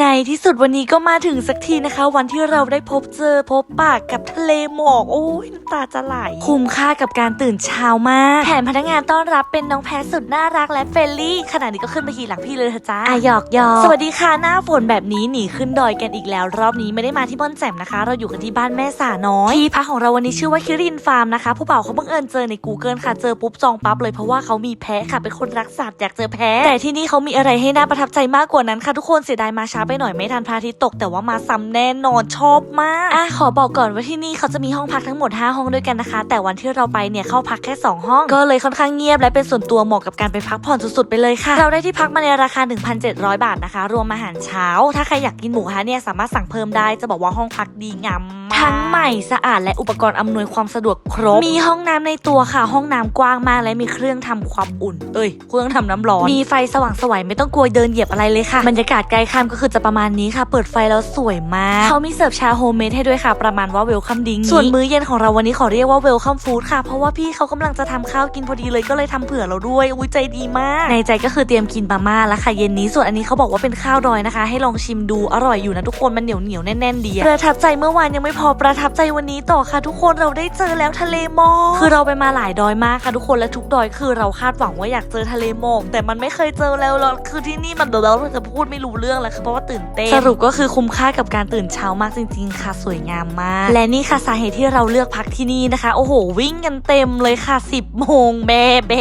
ในที่สุดวันนี้ก็มาถึงสักทีนะคะ วันที่เราได้พบเจอพบปากกับทะเลหมอกโอ้ยน้ำตาจะไหลคุ้มค่ากับการตื่นเช้ามากแถมพนักงานต้อนรับเป็นน้องแพทสุดน่ารักและเฟรนลี่ขณะนี้ก็ขึ้นมาขี่หลังพี่เลยเถอะจ้าอะหยอกหยอกสวัสดีค่ะหน้าฝนแบบนี้หนีขึ้นดอยกันอีกแล้ว รอบนี้ไม่ได้มาที่ม่อนแจ่มนะคะ เราอยู่กันที่บ้านแม่สาน้อยที่พักของเราวันนี้ชื่อว่าคิรินฟาร์มนะคะ ผู้บ่าวเขาบังเอิญเจอใน Google ค่ะเจอปุ๊บจองปั๊บเลยเพราะว่าเขามีแพะค่ะเป็นคนรักสัตว์อยากเจอแพะแต่ที่นี่เขามีอะไรให้น่าประทับใจมากกว่านั้นค่ะทุกคนเสียดายมาช้าไปหน่อยไม่ทันพระอาทิตย์ตก แต่ว่ามาซ้ำแน่นอนชอบมากอะขอบอกก่อนว่าที่นี่เขาจะมีห้องพักทั้งหมด 5 ห้องด้วยกันนะคะ แต่วันที่เราไปเนี่ยเข้าพักแค่ 2 ห้อง ก็เลยค่อนข้างเงียบและเป็นส่วนตัวเหมาะกับการไปพักผ่อนสุดๆไปเลยค่ะ เราได้ที่พักมาในราคา 1,700 บาทนะคะ รวมอาหารเช้า ถ้าใครอยากกินหมูกระทะเนี่ยสามารถสั่งเพิ่มได้จะบอกว่าห้องพักดีงามมากทั้งใหม่สะอาดและอุปกรณ์อำนวยความสะดวกครบ มีห้องน้ำในตัวค่ะ ห้องน้ำกว้างมากและมีเครื่องทำความอุ่น เอ้ย เครื่องทำน้ำร้อน มีไฟสว่างไสวยไม่ต้องกลัวเดินเหยียบอะไรเลยค่ะ บรรยากาศใกล้ค่ำก็คือจะประมาณนี้ค่ะ เปิดไฟแล้วสวยมากเขามีเสิร์ฟชาโฮมเมดให้ด้วยค่ะ ประมาณว่าเวลคัมดิงส่วนมื้อเย็นของเราวันนี้ขอเรียกว่าเวลคัมฟู้ดค่ะ เพราะว่าพี่เขากำลังจะทำข้าวกินพอดีเลยก็เลยทำเผื่อเราด้วยอุ้ยใจดีมาก ในใจก็คือเตรียมกินมาม่าแล้วค่ะเย็นนี้ส่วนอันนี้เขาบอกว่าเป็นข้าวดอยนะคะ ให้ลองชิมดูอร่อยอยู่นะทุกคนมันเหนียวเหนียวแน่นๆดีประทับใจเมื่อวานยังไม่พอประทับใจวันนี้ต่อค่ะ ทุกคนเราได้เจอแล้วทะเลหมอกคือเราไปมาหลายดอยมากค่ะทุกคนและทุกดอยคือเราคาดหวังว่าอยากเจอทะเลหมอกแต่มันไม่เคยเจอแล้วแล้วคือที่นี่มันเดี๋ยวเราจะพูดไม่รู้เรื่องแล้วค่ะเพราะว่าตื่นเต้นสรุปก็คือคุ้มค่ากับการตื่นเช้ามากจริง ๆ ค่ะสวยงามมาก และนี่ค่ะสาเหตุที่เราเลือกพักที่นี่นะคะ โอ้โห วิ่งกันเต็มเลยค่ะ 10โมงแม่แบ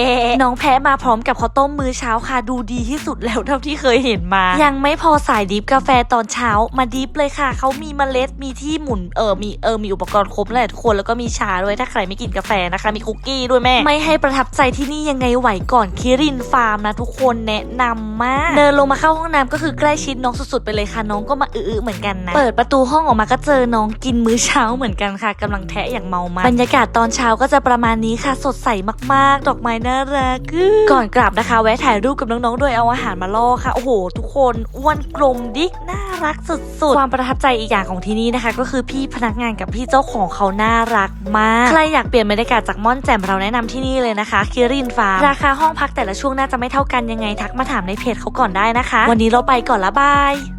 น้องแพ้มาพร้อมกับข้าวต้มมื้อเช้าค่ะดูดีที่สุดแล้วเท่าที่เคยเห็นมา ยังไม่พอสายดิฟกาแฟตอนเช้ามาดิฟเลยค่ะเขามีเมล็ดมีที่หมุนเออมีเออมีอุปกรณ์ครบเลยทุกคนแล้วก็มีชาด้วยถ้าใครไม่กินกาแฟนะคะ มีคุกกี้ด้วยแม่ ไม่ให้ประทับใจที่นี่ยังไงไหวก่อนคิรินฟาร์มนะทุกคนแนะนำมาก เดินลงมาเข้าห้องน้ำก็คือใกล้ชิดน้องสุดๆไปเลยค่ะน้องก็มาอื้อๆเหมือนกันนะ เปิดประตูห้องออกมาก็เจอน้องกินมื้อเช้าเหมือนกันค่ะกำลังแทะอย่างเมามันบรรยากาศตอนเช้าก็จะประมาณนี้ค่ะ สดใสมากๆ ดอกไม้น่ารักอื้อก่อนกลับนะคะ แวะถ่ายรูปกับน้องๆด้วยเอาอาหารมาล่อค่ะโอ้โห ทุกคนอ้วนกลมดิกน่า รักสุดๆ ความประทับใจอีกอย่างของที่นี่นะคะ ก็คือพี่พนักงานกับพี่เจ้าของเขาน่ารักมาก ใครอยากเปลี่ยนบรรยากาศจากม่อนแจ่มเราแนะนำที่นี่เลยนะคะคิรินฟาร์มราคาห้องพักแต่ละช่วงน่าจะไม่เท่ากันยังไงทักมาถามในเพจเขาก่อนได้นะคะ วันนี้เราไปก่อนละบาย